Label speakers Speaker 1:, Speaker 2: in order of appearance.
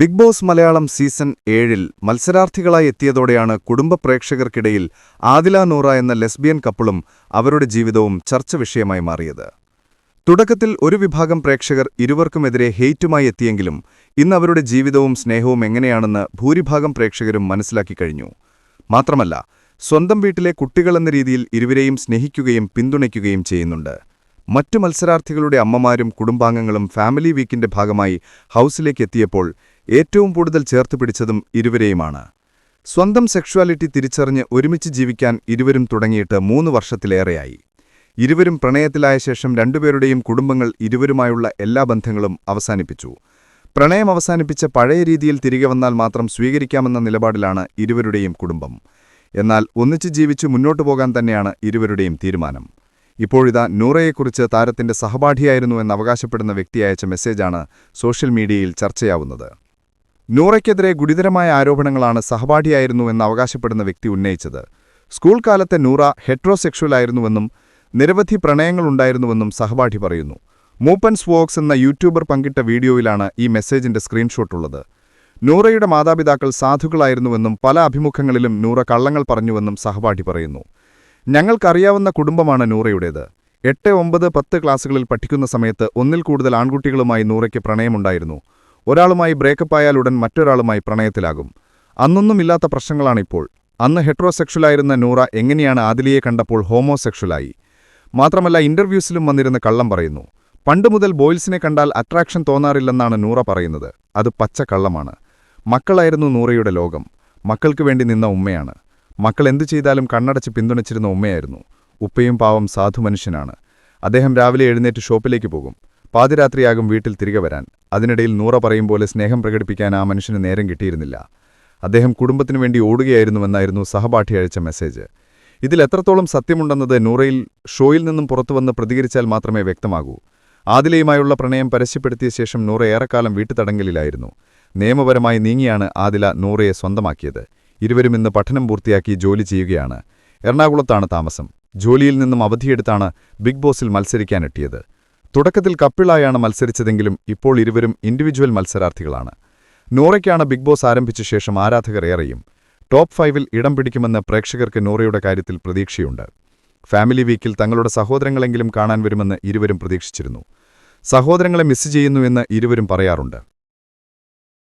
Speaker 1: Big boss Malayalam season ഏഴിൽ മത്സരാർത്ഥികളായി എത്തിയതോടെയാണ് കുടുംബ പ്രേക്ഷകർക്കിടയിൽ ആദില നൂറ എന്ന ലെസ്ബിയൻ കപ്പിളും അവരുടെ ജീവിതവും ചർച്ച വിഷയമായി മാറിയത്. തുടക്കത്തിൽ ഒരു വിഭാഗം പ്രേക്ഷകർ ഇരുവർക്കുമെതിരെ ഹെയ്റ്റുമായി എത്തിയെങ്കിലും ഇന്ന് അവരുടെ ജീവിതവും സ്നേഹവും എങ്ങനെയാണെന്ന് ഭൂരിഭാഗം പ്രേക്ഷകരും മനസ്സിലാക്കി കഴിഞ്ഞു. മാത്രമല്ല സ്വന്തം വീട്ടിലെ കുട്ടികളെന്ന രീതിയിൽ ഇരുവരെയും സ്നേഹിക്കുകയും പിന്തുണയ്ക്കുകയും ചെയ്യുന്നുണ്ട്. മറ്റു മത്സരാർത്ഥികളുടെ അമ്മമാരും കുടുംബാംഗങ്ങളും ഫാമിലി വീക്കിന്റെ ഭാഗമായി ഹൗസിലേക്ക് എത്തിയപ്പോൾ ഏറ്റവും കൂടുതൽ ചേർത്ത് പിടിച്ചതും ഇരുവരെയുമാണ്. സ്വന്തം സെക്ഷുവാലിറ്റി തിരിച്ചറിഞ്ഞ് ഒരുമിച്ച് ജീവിക്കാൻ ഇരുവരും തുടങ്ങിയിട്ട് മൂന്ന് വർഷത്തിലേറെയായി. ഇരുവരും പ്രണയത്തിലായ ശേഷം രണ്ടുപേരുടെയും കുടുംബങ്ങൾ ഇരുവരുമായുള്ള എല്ലാ ബന്ധങ്ങളും അവസാനിപ്പിച്ചു. പ്രണയം അവസാനിപ്പിച്ച പഴയ രീതിയിൽ തിരികെ വന്നാൽ മാത്രം സ്വീകരിക്കാമെന്ന നിലപാടിലാണ് ഇരുവരുടെയും കുടുംബം. എന്നാൽ ഒന്നിച്ച് ജീവിച്ചു മുന്നോട്ടു പോകാൻ തന്നെയാണ് ഇരുവരുടെയും തീരുമാനം. ഇപ്പോഴിതാ നൂറയെക്കുറിച്ച് താരത്തിന്റെ സഹപാഠിയായിരുന്നു എന്ന് അവകാശപ്പെടുന്ന വ്യക്തി അയച്ച മെസ്സേജാണ് സോഷ്യൽ മീഡിയയിൽ ചർച്ചയാവുന്നത്. നൂറയ്ക്കെതിരെ ഗുരുതരമായ ആരോപണങ്ങളാണ് സഹപാഠിയായിരുന്നു എന്ന് അവകാശപ്പെടുന്ന വ്യക്തി ഉന്നയിച്ചത്. സ്കൂൾ കാലത്തെ നൂറ ഹെട്രോസെക്ഷുവലായിരുന്നുവെന്നും നിരവധി പ്രണയങ്ങളുണ്ടായിരുന്നുവെന്നും സഹപാഠി പറയുന്നു. മൂപ്പൻസ് വോക്സ് എന്ന യൂട്യൂബർ പങ്കിട്ട വീഡിയോയിലാണ് ഈ മെസ്സേജിന്റെ സ്ക്രീൻഷോട്ടുള്ളത്. നൂറയുടെ മാതാപിതാക്കൾ സാധുക്കളായിരുന്നുവെന്നും പല അഭിമുഖങ്ങളിലും നൂറ കള്ളങ്ങൾ പറഞ്ഞുവെന്നും സഹപാഠി പറയുന്നു. ഞങ്ങൾക്കറിയാവുന്ന കുടുംബമാണ് നൂറയുടേത്. എട്ട് ഒമ്പത് പത്ത് ക്ലാസുകളിൽ പഠിക്കുന്ന സമയത്ത് ഒന്നിൽ കൂടുതൽ ആൺകുട്ടികളുമായി നൂറയ്ക്ക് പ്രണയമുണ്ടായിരുന്നു. ഒരാളുമായി ബ്രേക്കപ്പ് ഉടൻ മറ്റൊരാളുമായി പ്രണയത്തിലാകും. അന്നൊന്നുമില്ലാത്ത പ്രശ്നങ്ങളാണിപ്പോൾ. അന്ന് ഹെട്രോസെക്ഷലായിരുന്ന നൂറ എങ്ങനെയാണ് ആദിലിയെ കണ്ടപ്പോൾ ഹോമോസെക്ഷലായി. മാത്രമല്ല ഇന്റർവ്യൂസിലും വന്നിരുന്ന കള്ളം പറയുന്നു. പണ്ട് മുതൽ ബോയ്സിനെ കണ്ടാൽ അട്രാക്ഷൻ തോന്നാറില്ലെന്നാണ് നൂറ പറയുന്നത്. അത് പച്ച കള്ളമാണ്. മക്കളായിരുന്നു നൂറയുടെ ലോകം. മക്കൾക്ക് വേണ്ടി നിന്ന ഉമ്മയാണ്. മക്കൾ എന്തു ചെയ്താലും കണ്ണടച്ച് പിന്തുണച്ചിരുന്ന ഉമ്മയായിരുന്നു. ഉപ്പയും പാവം സാധു മനുഷ്യനാണ്. അദ്ദേഹം രാവിലെ എഴുന്നേറ്റ് ഷോപ്പിലേക്ക് പോകും. പാതിരാത്രിയാകും വീട്ടിൽ തിരികെ വരാൻ. അതിനിടയിൽ നൂറ പറയും പോലെ സ്നേഹം പ്രകടിപ്പിക്കാൻ ആ മനുഷ്യന് നേരം കിട്ടിയിരുന്നില്ല. അദ്ദേഹം കുടുംബത്തിനു വേണ്ടി ഓടുകയായിരുന്നുവെന്നായിരുന്നു സഹപാഠി അയച്ച മെസ്സേജ്. ഇതിൽ എത്രത്തോളം സത്യമുണ്ടെന്നത് നൂറയിൽ ഷോയിൽ നിന്നും പുറത്തുവന്ന് പ്രതികരിച്ചാൽ മാത്രമേ വ്യക്തമാകൂ. ആദിലയുമായുള്ള പ്രണയം പരസ്യപ്പെടുത്തിയ ശേഷം നൂറ ഏറെക്കാലം വീട്ടുതടങ്കലിലായിരുന്നു. നിയമപരമായി നീങ്ങിയാണ് ആദില നൂറയെ സ്വന്തമാക്കിയത്. ഇരുവരും ഇന്ന് പഠനം പൂർത്തിയാക്കി ജോലി ചെയ്യുകയാണ്. എറണാകുളത്താണ് താമസം. ജോലിയിൽ നിന്നും അവധിയെടുത്താണ് ബിഗ് ബോസിൽ മത്സരിക്കാനെത്തിയത്. തുടക്കത്തിൽ കപ്പിളായാണ് മത്സരിച്ചതെങ്കിലും ഇപ്പോൾ ഇരുവരും ഇൻഡിവിജ്വൽ മത്സരാർത്ഥികളാണ്. നോറയ്ക്കാണ് ബിഗ് ബോസ് ആരംഭിച്ച ശേഷം ആരാധകർ ഏറെയും. ടോപ്പ് ഫൈവിൽ ഇടം പിടിക്കുമെന്ന് പ്രേക്ഷകർക്ക് നോറയുടെ കാര്യത്തിൽ പ്രതീക്ഷയുണ്ട്. ഫാമിലി വീക്കിൽ തങ്ങളുടെ സഹോദരങ്ങളെങ്കിലും കാണാൻ വരുമെന്ന് ഇരുവരും പ്രതീക്ഷിച്ചിരുന്നു. സഹോദരങ്ങളെ മിസ് ചെയ്യുന്നുവെന്ന് ഇരുവരും പറയാറുണ്ട്.